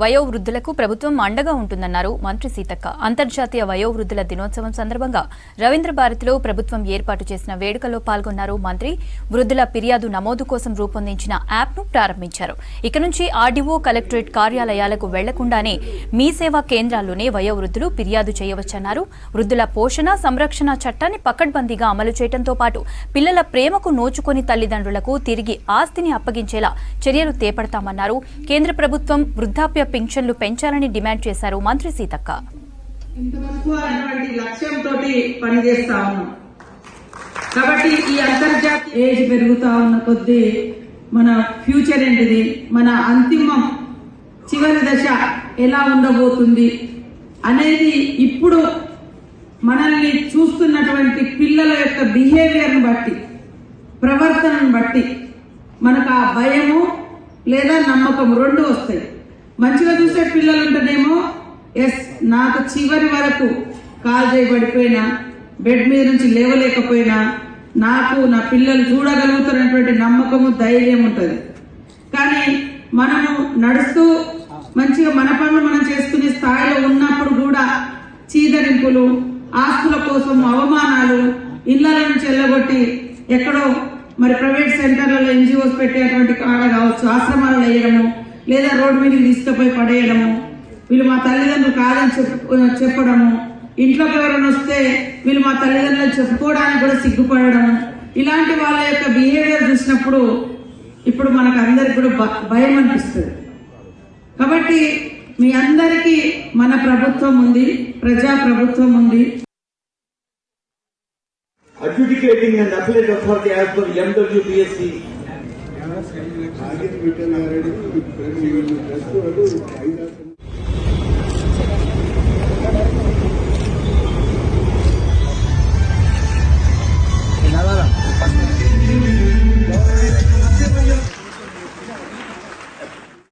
వయోవృద్ధులకు ప్రభుత్వం అండగా ఉంటుందన్నారు మంత్రి సీతక్క. అంతర్జాతీయ వయోవృద్ధుల దినోత్సవం సందర్భంగా రవీంద్ర భారతిలో ప్రభుత్వం ఏర్పాటు చేసిన వేడుకలో పాల్గొన్నారు మంత్రి. వృద్ధుల ఫిర్యాదు నమోదు కోసం రూపొందించిన యాప్ను ప్రారంభించారు. ఇక నుంచి ఆర్డీఓ కలెక్టరేట్ కార్యాలయాలకు వెళ్ళకుండానే మీ సేవా కేంద్రాల్లోనే వయోవృద్ధులు ఫిర్యాదు చేయవచ్చన్నారు. వృద్ధుల పోషణ సంరక్షణ చట్టాన్ని పకడ్బందీగా అమలు చేయడంతో పాటు పిల్లల ప్రేమకు నోచుకొని తల్లిదండ్రులకు తిరిగి ఆస్తిని అప్పగించేలా చర్యలు చేపడతామన్నారు కేంద్ర ప్రభుత్వం వృద్ధాప్య పింఛన్లు పెంచాలని డిమాండ్ చేశారు మంత్రి సీతక్క. లక్ష్యంతో కాబట్టి ఈ అంతర్జాతీయ ఏజ్ పెరుగుతా ఉన్న కొద్దీ మన ఫ్యూచర్ ఏంటిది? మన అంతిమం చివరి దశ ఎలా ఉండబోతుంది అనేది ఇప్పుడు మనల్ని చూస్తున్నటువంటి పిల్లల యొక్క బిహేవియర్ని బట్టి ప్రవర్తనను బట్టి మనకు ఆ భయము లేదా నమ్మకం రెండు వస్తాయి. మంచిగా చూసే పిల్లలు ఉంటేనేమో ఎస్ నాకు చివరి వరకు కాల్ చేయబడిపోయినా బెడ్ మీద నుంచి లేవలేకపోయినా నాకు నా పిల్లలు చూడగలుగుతున్నటువంటి నమ్మకము ధైర్యం ఉంటుంది. కానీ మనము నడుస్తూ మంచిగా మన పనులు మనం చేసుకునే స్థాయిలో ఉన్నప్పుడు కూడా చీదరింపులు ఆస్తుల కోసం అవమానాలు ఇళ్ళ నుంచి వెళ్ళగొట్టి ఎక్కడో మరి ప్రైవేట్ సెంటర్లలో ఎన్జిఓస్ పెట్టేటువంటి కాడ కావచ్చు ఆశ్రమాలు వేయడము లేదా రోడ్డు మీదకి తీసుకుపోయి పడేయడము వీళ్ళు మా తల్లిదండ్రులు కాదని చెప్పు చెప్పడము. ఇంట్లోకి ఎవరైనా వస్తే వీళ్ళు మా తల్లిదండ్రులు చెప్పుకోవడానికి కూడా సిగ్గుపడడము. ఇలాంటి వాళ్ళ యొక్క బిహేవియర్ చూసినప్పుడు ఇప్పుడు మనకు అందరికి కూడా భయం అనిపిస్తుంది. కాబట్టి మీ అందరికీ మన ప్రభుత్వం ఉంది ప్రజా ప్రభుత్వం ఉంది. Adjudicating and appellate authority as per MWPSC Nagesh Vithal గారు ప్రెస్ వాళ్ళు ఐదు